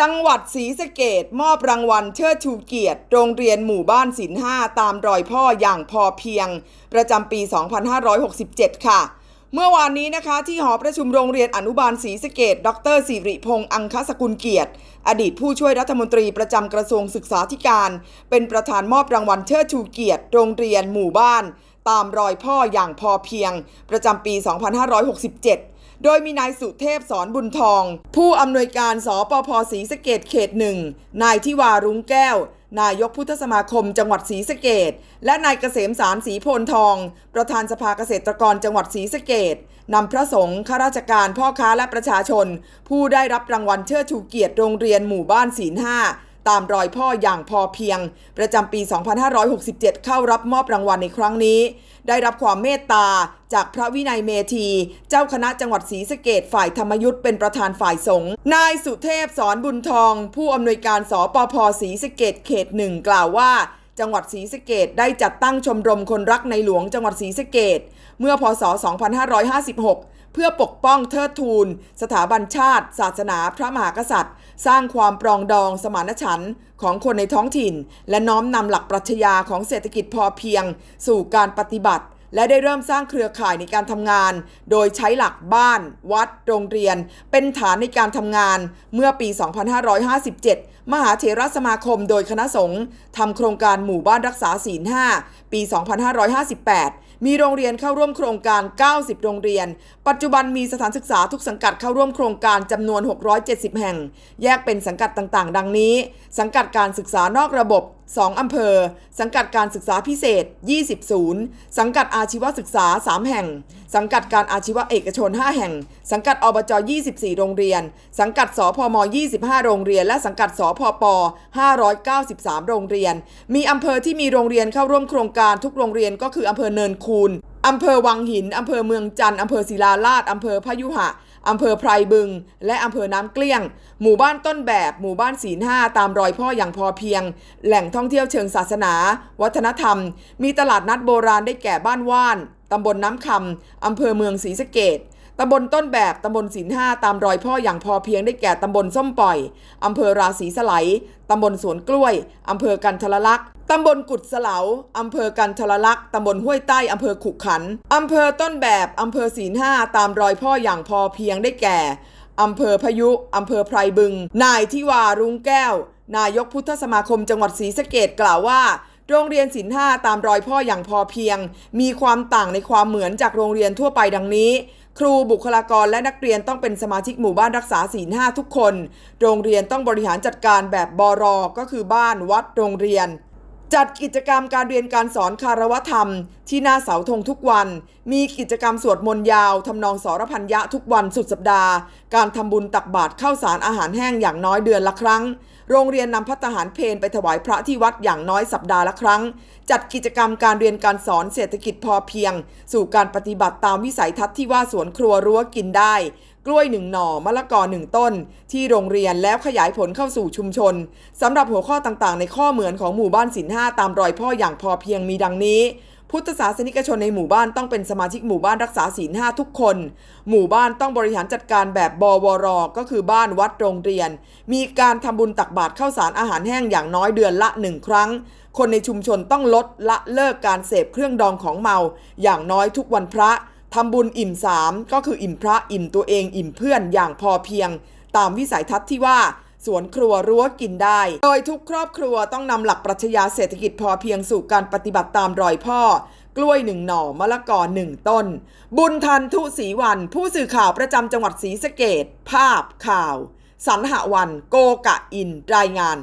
จังหวัดศรีสะเกดมอบรางวัลเชิดชูเกียรติ โรงเรียนหมู่บ้านศิลห้าตามรอยพ่ออย่างพอเพียง ประจำปี 2567 ค่ะ เมื่อวานนี้นะคะ ที่หอประชุมโรงเรียนอนุบาลศรีสะเกดดรสิริพงษ์อังคสกุลเกียรติ อดีตผู้ช่วยรัฐมนตรีประจำกระทรวงศึกษาธิการ เป็นประธานมอบรางวัลเชิดชูเกียรติ โรงเรียนหมู่บ้าน ตามรอยพ่ออย่างพอเพียง ประจำปี 2567 โดยมีนายสุเทพสอนบุญทอง ผู้อำนวยการสปพศรีสะเกดเขตหนึ่งนายทิวารุ้งแก้ว นายกพุทธสมาคมจังหวัดศรีสะเกดและนายเกษมสารศรีโพนทอง ประธานสภาเกษตรกรจังหวัดศรีสะเกดนำพระสงฆ์ข้าราชการพ่อค้าและประชาชน ผู้ได้รับรางวัลเชิดชูเกียรติโรงเรียนหมู่บ้านศีลห้า ตามรอยพ่ออย่างพอเพียง ประจำปี 2567 เข้ารับมอบรางวัลในครั้งนี้ ได้รับความเมตตาจากพระวินัยเมธี เจ้าคณะจังหวัดศรีสะเกดฝ่ายธรรมยุทธ์เป็นประธานฝ่ายสงฆ์นายสุเทพสอนบุญทอง ผู้อำนวยการสปพศรีสะเกดเขตหนึ่งกล่าวว่า จังหวัดศรีสะเกดได้จัดตั้งชมรมคนรักในหลวงจังหวัดศรีสะเกดเมื่อพศ 2556 เพื่อปกป้องเทิดทูน สถาบันชาติ ศาสนาพระมหากษัตริย์ สร้างความปรองดองสมานฉันท์ของคนในท้องถิ่น และน้อมนำหลักปรัชญาของเศรษฐกิจพอเพียง สู่การปฏิบัติและได้เริ่มสร้างเครือข่ายในการทำงาน โดยใช้หลักบ้าน วัด โรงเรียน เป็นฐานในการทำงาน เมื่อปี 2557 มหาเถรสมาคมโดยคณะสงฆ์ทำโครงการหมู่บ้านรักษาศีล 5 ปี 2558 มีโรงเรียนเข้าร่วมโครงการ 90 โรงเรียน ปัจจุบันมีสถานศึกษาทุกสังกัดเข้าร่วมโครงการจำนวน 670 แห่ง แยกเป็นสังกัดต่างๆ ดังนี้ สังกัดการศึกษานอกระบบ 2 อำเภอ สังกัดการศึกษาพิเศษ 20 ศูนย์ สังกัดอาชีวศึกษา 3 แห่ง สังกัดการอาชีวะเอกชน 5 แห่ง สังกัดอบจ 24 โรงเรียน สังกัดสพม 25 โรงเรียน และสังกัดสพป 593 โรงเรียน มีอำเภอที่มีโรงเรียนเข้าร่วมโครงการทุกโรงเรียนก็คืออำเภอเนินคูนอำเภอวังหิน อำเภอเมืองจันทร์อำเภอศิลาลาดอำเภอพยุหะ อำเภอไพรบึง และอำเภอน้ำเกลี้ยง หมู่บ้านต้นแบบ หมู่บ้านศีลห้าตามรอยพ่ออย่างพอเพียง แหล่งท่องเที่ยวเชิงศาสนา วัฒนธรรม มีตลาดนัดโบราณได้แก่บ้านว่านตำบลน้ำคำอำเภอเมืองศรีสะเกด ตำบลต้นแบบตำบลศีลห้าตามรอยพ่ออย่างพอเพียงได้แก่ตำบลส้มปล่อยอำเภอราศีสไลตำบลสวนกล้วยอำเภอกันทรลักษณ์ตำบลกุดสลาอำเภอกันทรลักษณ์ตำบลห้วยใต้อำเภอขุขันอำเภอต้นแบบอำเภอศีลห้าตามรอยพ่ออย่างพอเพียงได้แก่อำเภอพยุอำเภอไพรบึง นายทิวารุ้งแก้ว นายกพุทธสมาคมจังหวัดศรีสะเกดกล่าวว่า โรงเรียนศิลห้าตามรอยพ่ออย่างพอเพียง มีความต่างในความเหมือนจากโรงเรียนทั่วไปดังนี้ ครูบุคลากรและนักเรียนต้องเป็นสมาชิกหมู่บ้านรักษาศีลห้าทุกคน โรงเรียนต้องบริหารจัดการแบบบรอก็คือบ้านวัดโรงเรียน จัดกิจกรรมการเรียนการสอนคารวธรรม ที่หน้าเสาธงทุกวัน มีกิจกรรมสวดมนต์ยาวทำนองสรพันยะทุกวันสุดสัปดาห์ การทำบุญตักบาตรข้าวสารอาหารแห้งอย่างน้อยเดือนละครั้ง โรงเรียนนำพัตตาหารเพนไปถวายพระที่วัดอย่างน้อยสัปดาห์ละครั้ง จัดกิจกรรมการเรียนการสอนเศรษฐกิจพอเพียง สู่การปฏิบัติตามวิสัยทัศน์ที่ว่าสวนครัวรั้วกินได้ กล้วยหนึ่งหน่อมะละกอหนึ่งต้น ที่โรงเรียนแล้วขยายผลเข้าสู่ชุมชนสำหรับหัวข้อต่างๆ ในข้อเหมือนของหมู่บ้านศิลห้าตามรอยพ่ออย่างพอเพียงมีดังนี้ พุทธศาสนิกชนในหมู่บ้านต้องเป็นสมาชิกหมู่บ้านรักษาศีลห้าทุกคน หมู่บ้านต้องบริหารจัดการแบบบวร ก็คือบ้านวัดโรงเรียน มีการทำบุญตักบาตรข้าวสารอาหารแห้งอย่างน้อยเดือนละหนึ่งครั้ง คนในชุมชนต้องลดละเลิกการเสพเครื่องดองของเมา อย่างน้อยทุกวันพระทำบุญอิ่มสามก็คืออิ่มพระอิ่มตัวเองอิ่มเพื่อนอย่างพอเพียง ตามวิสัยทัศน์ที่ว่า สวนครัวรั้วกินได้ โดยทุกครอบครัวต้องนำหลักปรัชญาเศรษฐกิจพอเพียงสู่การปฏิบัติตามรอยพ่อ กล้วยหนึ่งหน่อมะละกอหนึ่งต้น บุญทันทุศรีวัน ผู้สื่อข่าวประจำจังหวัดศรีสะเกดภาพข่าวสันหวัน โกกะอิน รายงาน